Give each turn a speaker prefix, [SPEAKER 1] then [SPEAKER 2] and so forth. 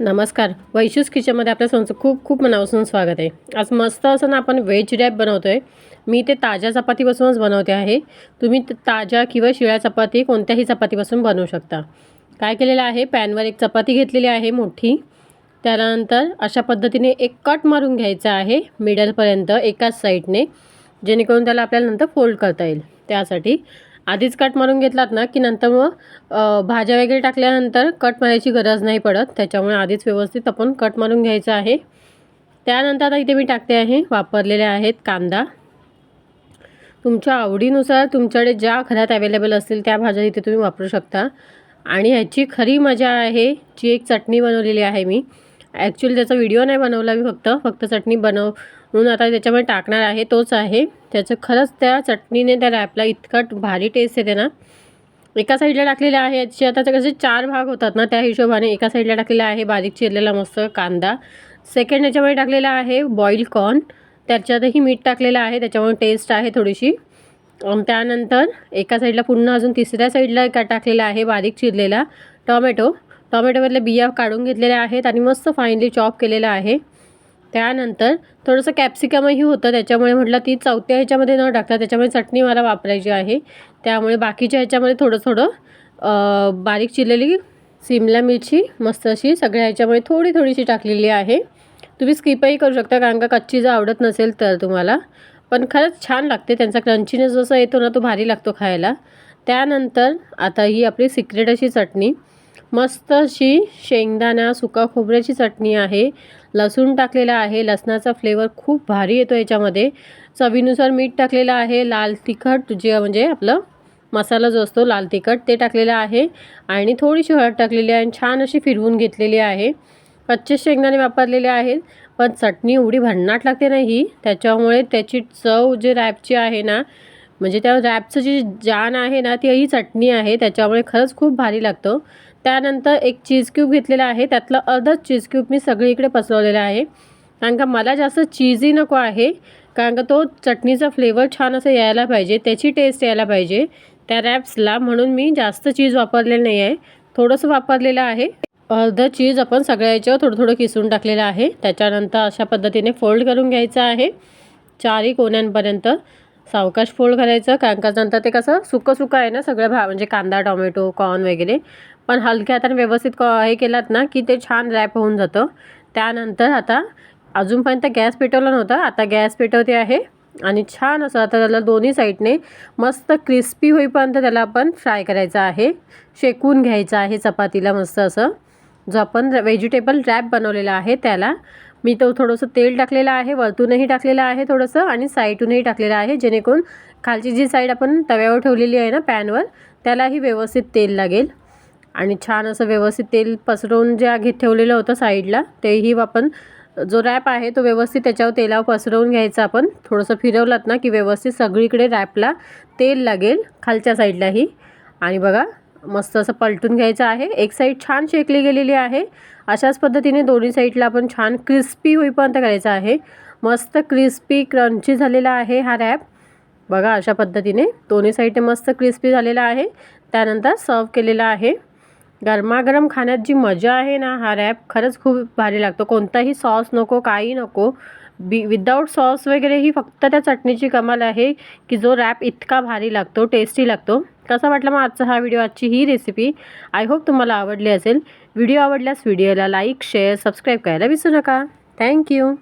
[SPEAKER 1] नमस्कार. वैशूस किचनमध्ये आपल्या संचं खूप खूप मनापासून स्वागत आहे. आज मस्त असं ना आपण व्हेज रॅप बनवतो आहे मी ते ताज्या चपातीपासूनच बनवते आहे. तुम्ही त- ताज्या किंवा शिळ्या चपाती कोणत्याही चपातीपासून बनवू शकता. काय केलेलं आहे? पॅनवर एक चपाती घेतलेली आहे मोठी. त्यानंतर अशा पद्धतीने एक कट मारून घ्यायचा आहे मिडलपर्यंत एकाच साईडने जेणेकरून त्याला आपल्याला नंतर फोल्ड करता येईल. त्यासाठी आधीच कट मारून घेतलात ना की नंतर मग भाज्या वगैरे टाकल्यानंतर कट मारायची गरज नाही पडत. त्याच्यामुळे आधीच व्यवस्थित आपण कट मारून घ्यायचं आहे. त्यानंतर आता इथे मी टाकते आहे वापरलेले आहेत कांदा. तुमच्या आवडीनुसार तुमच्याकडे ज्या घरात अवेलेबल असतील त्या भाज्या इथे तुम्ही वापरू शकता. आणि ह्याची खरी मजा आहे जी एक चटणी बनवलेली आहे मी. ॲक्च्युली त्याचा व्हिडिओ नाही बनवला मी फक्त फक्त चटणी बनव म्हणून आता त्याच्यामध्ये टाकणार आहे तोच आहे. त्याचं खरंच त्या चटणीने त्या रॅपला इतकं भारी टेस्ट येते ना. एका साईडला टाकलेलं आहे याचे आता ते कसे चार भाग होतात ना त्या हिशोबाने एका साईडला टाकलेला आहे बारीक चिरलेला मस्त कांदा. सेकंड याच्यामध्ये टाकलेला आहे बॉईल कॉर्न त्याच्यातही मीठ टाकलेलं आहे त्याच्यामुळे टेस्ट आहे थोडीशी. त्यानंतर एका साईडला पुन्हा अजून तिसऱ्या साईडला का टाकलेला आहे बारीक चिरलेला टॉमॅटो. टॉमॅटोमधल्या बिया काढून घेतलेल्या आहेत आणि मस्त फाईनली चॉप केलेला आहे. त्यानंतर थोडंसं कॅप्सिकमही होतं त्याच्यामुळे म्हटलं ती चौथ्या ह्याच्यामध्ये न टाकता त्याच्यामुळे चटणी मला वापरायची आहे. त्यामुळे बाकीच्या ह्याच्यामध्ये थोडं थोडं बारीक चिरलेली सिमला मिरची मस्त अशी सगळ्या ह्याच्यामध्ये थोडी थोडीशी टाकलेली आहे. तुम्ही स्किपही करू शकता कारण का कच्ची जर आवडत नसेल तर तुम्हाला. पण खरंच छान लागते त्यांचा क्रंचीनेस जसा येतो ना तो भारी लागतो खायला. त्यानंतर आता ही आपली सिक्रेट अशी चटणी. मस्त अशी शेंगदाणा सुका खोबऱ्याची चटणी आहे. लसूण टाकलेला आहे. लसणाचा फ्लेवर खूप भारी येतो याच्यामध्ये. चवीनुसार मीठ टाकलेलं आहे. लाल तिखट जे म्हणजे आपलं मसाला जो असतो लाल तिखट ते टाकलेलं आहे. आणि थोडीशी हळद टाकलेली आहे आणि छान अशी फिरवून घेतलेली आहे. कच्चे शेंगदाणे वापरलेले आहेत पण चटणी एवढी भन्नाट लागते ना ही. त्याच्यामुळे त्याची चव जे रॅपची आहे ना म्हणजे त्या रॅपचं जी जान आहे ना ती ही चटणी आहे त्याच्यामुळे खरंच खूप भारी लागतं. त्यानंतर एक चीज क्यूब घेतलेला आहे त्यातलं अर्धच चीज क्यूब मी सगळीकडे पसरवलेला आहे. कारण का मला जास्त चीजही नको आहे कारण का तो चटणीचा फ्लेवर छान असं यायला पाहिजे त्याची टेस्ट यायला पाहिजे. त्या रॅप्सला म्हणून मी जास्त चीज वापरलेलं नाही आहे थोडंसं वापरलेलं आहे. अर्ध चीज आपण सगळ्या याच्यावर थोडं थोडं किसून टाकलेलं आहे. त्याच्यानंतर अशा पद्धतीने फोल्ड करून घ्यायचं आहे चारही कोण्यांपर्यंत. सावकाश फोल्ड करायचं कारण का नंतर ते कसं सुकं सुकं आहे ना सगळं भा म्हणजे कांदा टोमॅटो कॉर्न वगैरे. पण हलक्या हाताने व्यवस्थित क हे केलात ना की ते छान रॅप होऊन जातं. त्यानंतर आता अजूनपर्यंत गॅस पेटवला नव्हता आता गॅस पेटवते आहे. आणि छान असं आता त्याला दोन्ही साईडने मस्त क्रिस्पी होईपर्यंत त्याला आपण फ्राय करायचं आहे. शेकून घ्यायचं आहे चपातीला मस्त असं. जो आपण व्हेजिटेबल रॅप बनवलेला आहे त्याला. मी तो थोडंसं तेल टाकलेलं आहे वरतूनही टाकलेलं आहे थोडंसं आणि साईडूनही टाकलेलं आहे जेणेकरून खालची जी साईड आपण तव्यावर ठेवलेली आहे ना पॅनवर त्यालाही व्यवस्थित तेल लागेल. आणि छान असं व्यवस्थित तेल पसरवून जे घेत ठेवलेलं होतं साईडला तेही आपण जो रॅप आहे तो व्यवस्थित त्याच्यावर तेलावर पसरवून घ्यायचा आपण. थोडंसं फिरवलात ना की व्यवस्थित सगळीकडे रॅपला तेल लागेल खालच्या साईडलाही. आणि बघा मस्त असं पलटून घ्यायचं आहे. एक साईड छान शेकली गेलेली आहे. अशाच पद्धतीने दोन्ही साईडला आपण छान क्रिस्पी होईपर्यंत करायचं आहे. मस्त क्रिस्पी क्रंची झालेला आहे हा रॅप. बघा अशा पद्धतीने दोन्ही साईडने मस्त क्रिस्पी झालेला आहे. त्यानंतर सर्व केलेला आहे. गरमागरम खाण्यात जी मजा आहे ना हा रॅप खरंच खूप भारी लागतो. कोणताही सॉस नको काही नको. बी विदाऊट सॉस वगैरे ही फक्त त्या चटणीची कमाल आहे की जो रॅप इतका भारी लागतो टेस्टी लागतो. कसा वाटला मग आजचा हा व्हिडिओ आजची ही रेसिपी आय होप तुम्हाला आवडली असेल. व्हिडिओ आवडल्यास व्हिडिओला लाईक शेअर सबस्क्राईब करायला विसरू नका. थँक्यू